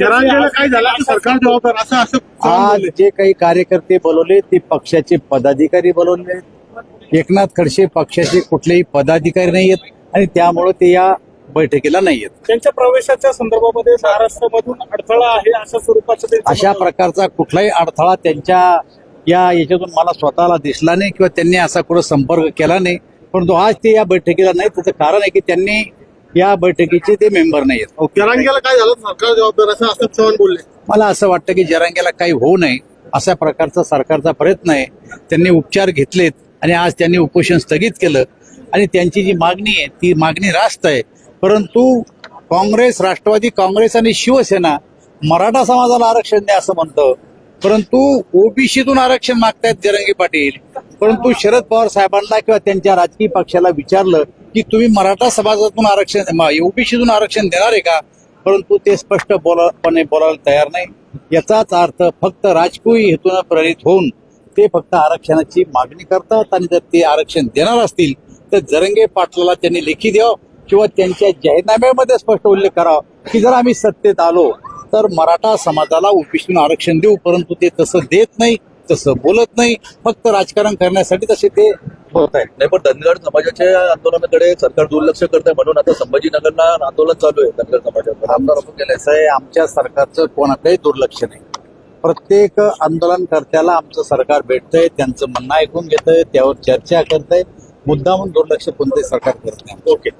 जरांगेला काय झालं? सरकार जबाबदार असं असं चव्हाण आज बोलले. जे काही कार्यकर्ते बोलवले ते पक्षाचे पदाधिकारी बोलवले. एकनाथ खडसे पक्षाचे कुठलेही पदाधिकारी नाही आहेत आणि त्यामुळे ते या बैठकीला नाही आहेत. त्यांच्या प्रवेशाच्या संदर्भामध्ये महाराष्ट्रामधून अडथळा आहे अशा स्वरूपाचं त्यांचं अशा म्हणणं प्रकारचा कुठलाही अडथळा त्यांच्या या याच्यातून मला स्वतःला दिसला नाही किंवा त्यांनी असा कुठं संपर्क केला नाही. परंतु आज ते या बैठकीला नाही त्याचं कारण आहे की त्यांनी या बैठकीचे ते मेंबर नाही आहेत. जरांगेला काय झालं? सरकार जबाबदार असं असं चव्हाण बोलले. मला असं वाटतं की जरांगेला काही होऊ नये अशा प्रकारचा सरकारचा प्रयत्न आहे. त्यांनी उपचार घेतलेत आणि आज त्यांनी उपोषण स्थगित केलं. आणि त्यांची जी मागणी आहे ती मागणी रास्त आहे. परंतु काँग्रेस राष्ट्रवादी काँग्रेस आणि शिवसेना मराठा समाजाला आरक्षण द्या असं म्हणतं. परंतु ओबीसीतून आरक्षण मागतायत जरंगी पाटील. परंतु शरद पवार साहेबांना किंवा त्यांच्या राजकीय पक्षाला विचारलं की तुम्ही मराठा समाजातून आरक्षण ओबीसीतून आरक्षण देणार आहे का? परंतु ते स्पष्ट बोलापणे बोलायला तयार नाही. याचाच अर्थ फक्त राजकीय हेतूनं प्रेरित होऊन ते फक्त आरक्षणाची मागणी करतात आणि जर ते आरक्षण देणार असतील तर जरंगे पाटलाला त्यांनी लेखी द्यावं किंवा त्यांच्या जाहीरनाम्यामध्ये स्पष्ट उल्लेख करावा की जर आम्ही सत्तेत आलो तर मराठा समाजाला ओबीसीतून आरक्षण देऊ परंतु ते तसं देत नाही. तसं बोलत नाही फक्त राजकारण करण्यासाठी तसे ते बोलत आहेत. नाही पण धनगर समाजाच्या आंदोलनाकडे सरकार दुर्लक्ष करत आहे म्हणून आता संभाजीनगरला आंदोलन चालू आहे धनगर समाजाचं आमदार आहे आमच्या सरकारचं कोणाकडे दुर्लक्ष नाही. प्रत्येक आंदोलनकर्त्याला आमचं सरकार भेटतंय त्यांचं म्हणणं ऐकून घेतंय त्यावर चर्चा करतंय. मुद्दामून दुर्लक्ष कोणते सरकार करत नाही. ओके.